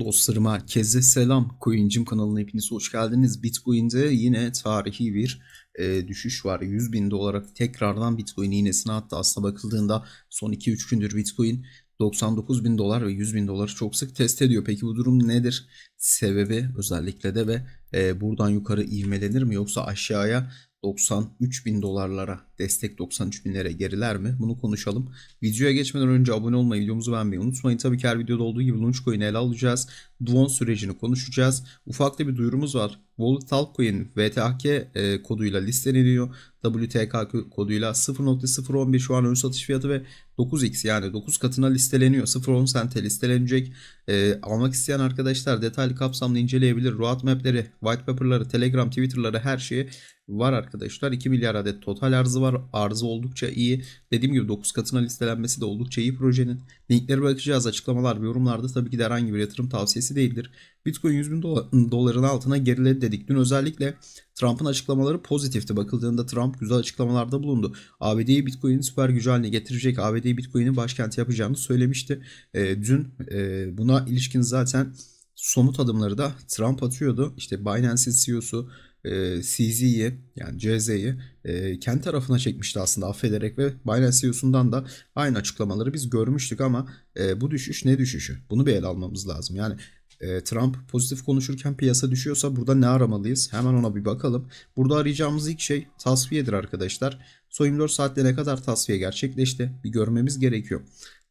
Dostlarım herkese selam. Coincim kanalına hepiniz hoş geldiniz. Bitcoin'de yine tarihi bir e, düşüş var. 100 bin dolara tekrardan Bitcoin iğnesine attı. Aslında bakıldığında son 2-3 gündür Bitcoin 99 bin dolar ve 100 bin doları çok sık test ediyor. Peki bu durum nedir? Sebebi özellikle de ve e, buradan yukarı ivmelenir mi yoksa aşağıya 93 bin dolarlara destek 93 binlere geriler mi? Bunu konuşalım. Videoya geçmeden önce abone olmayı, videomuzu beğenmeyi unutmayın. Tabii ki her videoda olduğu gibi Launchcoin'i ele alacağız. Duon sürecini konuşacağız. Ufak da bir duyurumuz var. Wallet Altcoin VTHK e, koduyla listeleniyor. WTK koduyla 0.011 şu an ön satış fiyatı ve 9x yani 9 katına listeleniyor. 0.10 sente listelenecek. E, almak isteyen arkadaşlar detaylı kapsamlı inceleyebilir. Roadmap'leri, white paper'ları, Telegram, Twitter'ları her şeyi var arkadaşlar. 2 milyar adet total arzı var. Arzı oldukça iyi. Dediğim gibi 9 katına listelenmesi de oldukça iyi projenin. Linkleri bakacağız. Açıklamalar ve yorumlarda tabii ki de herhangi bir yatırım tavsiyesi değildir. Bitcoin 100 bin doların altına geriledi dedik. Dün özellikle Trump'ın açıklamaları pozitifti. Bakıldığında Trump güzel açıklamalarda bulundu. ABD'yi Bitcoin'in süper gücü haline getirecek. ABD'yi Bitcoin'in başkenti yapacağını söylemişti. E, dün e, buna ilişkin zaten somut adımları da Trump atıyordu. İşte Binance'in CEO'su e, CZ'yi yani CZ'yi e, kendi tarafına çekmişti aslında affederek ve Binance CEO'sundan da aynı açıklamaları biz görmüştük ama e, bu düşüş ne düşüşü? Bunu bir ele almamız lazım. Yani e, Trump pozitif konuşurken piyasa düşüyorsa burada ne aramalıyız? Hemen ona bir bakalım. Burada arayacağımız ilk şey tasfiyedir arkadaşlar. Son 24 saatte ne kadar tasfiye gerçekleşti? Bir görmemiz gerekiyor.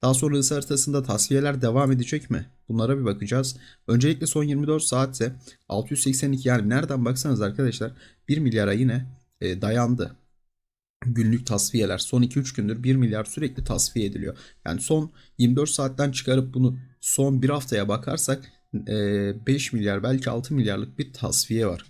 Daha sonra ısı haritasında tasfiyeler devam edecek mi? Bunlara bir bakacağız. Öncelikle son 24 saatte 682 yani nereden baksanız arkadaşlar 1 milyara yine e, dayandı. Günlük tasfiyeler son 2-3 gündür 1 milyar sürekli tasfiye ediliyor. Yani son 24 saatten çıkarıp bunu son bir haftaya bakarsak 5 milyar belki 6 milyarlık bir tasfiye var.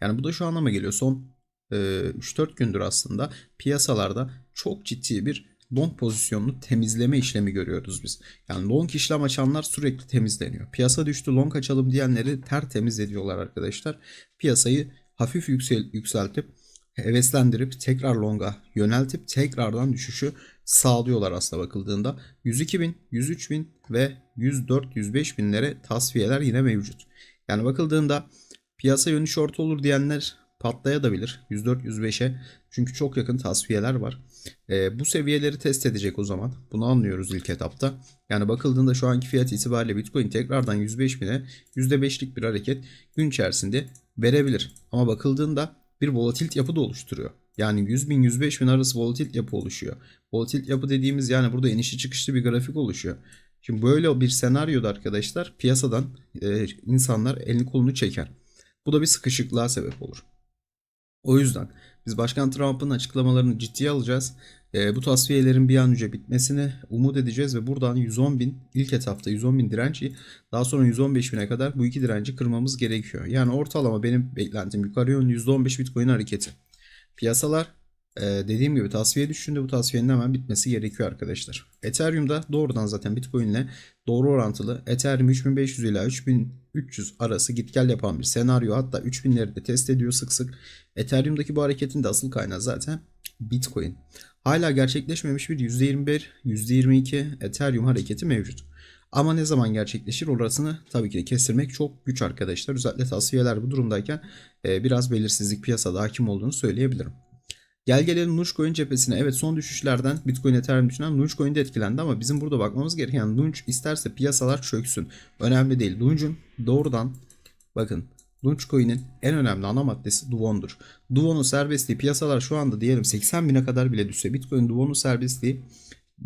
Yani bu da şu anlama geliyor. Son 3-4 gündür aslında piyasalarda çok ciddi bir long pozisyonunu temizleme işlemi görüyoruz biz. Yani long işlem açanlar sürekli temizleniyor. Piyasa düştü long açalım diyenleri tertemiz ediyorlar arkadaşlar. Piyasayı hafif yüksel, yükseltip heveslendirip tekrar longa yöneltip tekrardan düşüşü sağlıyorlar aslında bakıldığında. 102 bin, 103 bin ve 104, 105 binlere tasfiyeler yine mevcut. Yani bakıldığında piyasa yönü short olur diyenler patlayabilir 104-105'e çünkü çok yakın tasfiyeler var. E, bu seviyeleri test edecek o zaman. Bunu anlıyoruz ilk etapta. Yani bakıldığında şu anki fiyat itibariyle Bitcoin tekrardan 105 bine %5'lik bir hareket gün içerisinde verebilir. Ama bakıldığında bir volatilt yapı da oluşturuyor. Yani 100 bin 105 bin arası volatilt yapı oluşuyor. Volatilt yapı dediğimiz yani burada inişi çıkışlı bir grafik oluşuyor. Şimdi böyle bir senaryoda arkadaşlar piyasadan e, insanlar elini kolunu çeker. Bu da bir sıkışıklığa sebep olur. O yüzden biz Başkan Trump'ın açıklamalarını ciddiye alacağız. E, bu tasfiyelerin bir an önce bitmesini umut edeceğiz ve buradan 110 bin ilk etapta 110 bin direnci daha sonra 115 bine kadar bu iki direnci kırmamız gerekiyor. Yani ortalama benim beklentim yukarı yönlü %15 Bitcoin hareketi. Piyasalar ee, dediğim gibi tasfiye düşündü. Bu tasfiyenin hemen bitmesi gerekiyor arkadaşlar. Ethereum'da doğrudan zaten Bitcoin ile doğru orantılı. Ethereum 3500 ile 3300 arası git gel yapan bir senaryo. Hatta 3000'leri de test ediyor sık sık. Ethereum'daki bu hareketin de asıl kaynağı zaten Bitcoin. Hala gerçekleşmemiş bir %21, %22 Ethereum hareketi mevcut. Ama ne zaman gerçekleşir orasını tabii ki de kestirmek çok güç arkadaşlar. Özellikle tasfiyeler bu durumdayken e, biraz belirsizlik piyasada hakim olduğunu söyleyebilirim. Gel gelelim Launchcoin cephesine. Evet son düşüşlerden Bitcoin Ethereum düşünen Launchcoin de etkilendi ama bizim burada bakmamız gereken Launch isterse piyasalar çöksün. Önemli değil. Launch'un doğrudan bakın Launchcoin'in en önemli ana maddesi Duon'dur. Duon'un serbestliği piyasalar şu anda diyelim 80 bine kadar bile düşse Bitcoin Duon'un serbestliği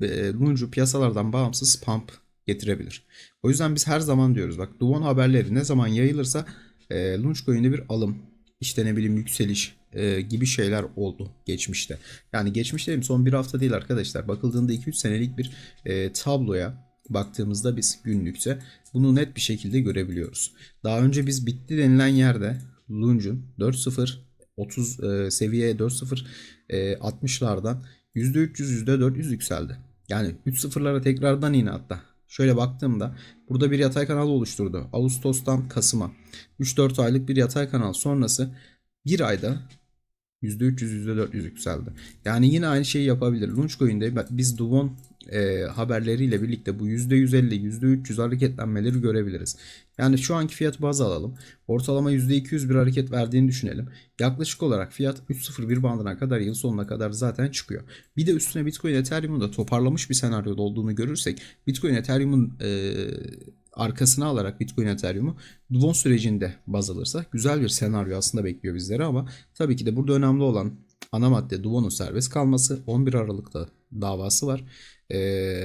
e, Launch'u piyasalardan bağımsız pump getirebilir. O yüzden biz her zaman diyoruz bak Duon haberleri ne zaman yayılırsa e, Launchcoin'de bir alım işte ne bileyim yükseliş e, gibi şeyler oldu geçmişte. Yani geçmişte dedim son bir hafta değil arkadaşlar. Bakıldığında 2-3 senelik bir e, tabloya baktığımızda biz günlükte bunu net bir şekilde görebiliyoruz. Daha önce biz bitti denilen yerde Lunge'un 4-0 30 e, seviyeye 4-0 e, 60'lardan %300 %400 yükseldi. Yani 3 sıfırlara tekrardan yine hatta. Şöyle baktığımda burada bir yatay kanal oluşturdu. Ağustos'tan Kasım'a 3-4 aylık bir yatay kanal sonrası bir ayda %300 %400 yükseldi. Yani yine aynı şeyi yapabilir. Launchcoin'de bak biz Duvon e, haberleriyle birlikte bu %150 %300 hareketlenmeleri görebiliriz. Yani şu anki fiyatı baz alalım. Ortalama %200 bir hareket verdiğini düşünelim. Yaklaşık olarak fiyat 3.01 bandına kadar yıl sonuna kadar zaten çıkıyor. Bir de üstüne Bitcoin Ethereum'un da toparlamış bir senaryoda olduğunu görürsek Bitcoin Ethereum'un e, arkasına alarak Bitcoin Ethereum'u Duvon sürecinde baz alırsak güzel bir senaryo aslında bekliyor bizleri ama tabii ki de burada önemli olan ana madde Duvon'un serbest kalması 11 Aralık'ta davası var Ee,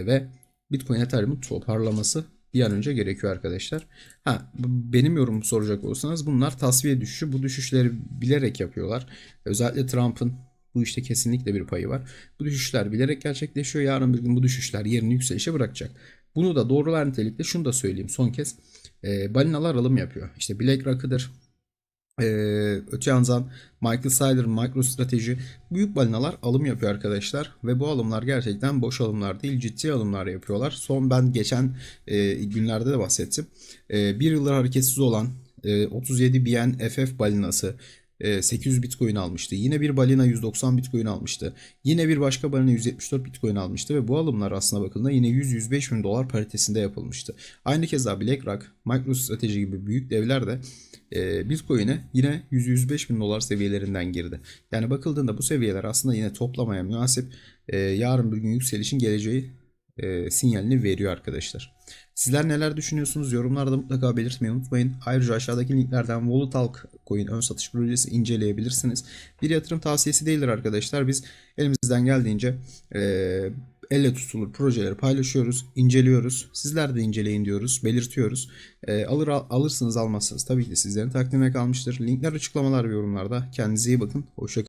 ve Bitcoin Ethereum'un toparlaması bir an önce gerekiyor arkadaşlar. Ha, benim yorumumu soracak olursanız bunlar tasfiye düşüşü. Bu düşüşleri bilerek yapıyorlar. Özellikle Trump'ın bu işte kesinlikle bir payı var. Bu düşüşler bilerek gerçekleşiyor. Yarın bir gün bu düşüşler yerini yükselişe bırakacak. Bunu da doğrular nitelikte şunu da söyleyeyim son kez. E, balinalar alım yapıyor. İşte BlackRock'ıdır. E, öte yandan Michael Saylor, MicroStrateji büyük balinalar alım yapıyor arkadaşlar. Ve bu alımlar gerçekten boş alımlar değil ciddi alımlar yapıyorlar. Son ben geçen e, günlerde de bahsettim. E, bir yıldır hareketsiz olan e, 37 BN FF balinası 800 Bitcoin almıştı. Yine bir balina 190 Bitcoin almıştı. Yine bir başka balina 174 Bitcoin almıştı ve bu alımlar aslında bakıldığında yine 100-105 bin dolar paritesinde yapılmıştı. Aynı keza BlackRock, MicroStrategy gibi büyük devler de e, Bitcoin'e yine 100-105 bin dolar seviyelerinden girdi. Yani bakıldığında bu seviyeler aslında yine toplamaya münasip e, yarın bir gün yükselişin geleceği e, sinyalini veriyor arkadaşlar. Sizler neler düşünüyorsunuz? Yorumlarda mutlaka belirtmeyi unutmayın. Ayrıca aşağıdaki linklerden Volatile Coin ön satış projesi inceleyebilirsiniz. Bir yatırım tavsiyesi değildir arkadaşlar. Biz elimizden geldiğince e, elle tutulur projeleri paylaşıyoruz, inceliyoruz. Sizler de inceleyin diyoruz, belirtiyoruz. E, alır alırsınız almazsınız tabii ki de sizlerin takdimine kalmıştır. Linkler açıklamalar ve yorumlarda. Kendinize iyi bakın. Hoşçakalın.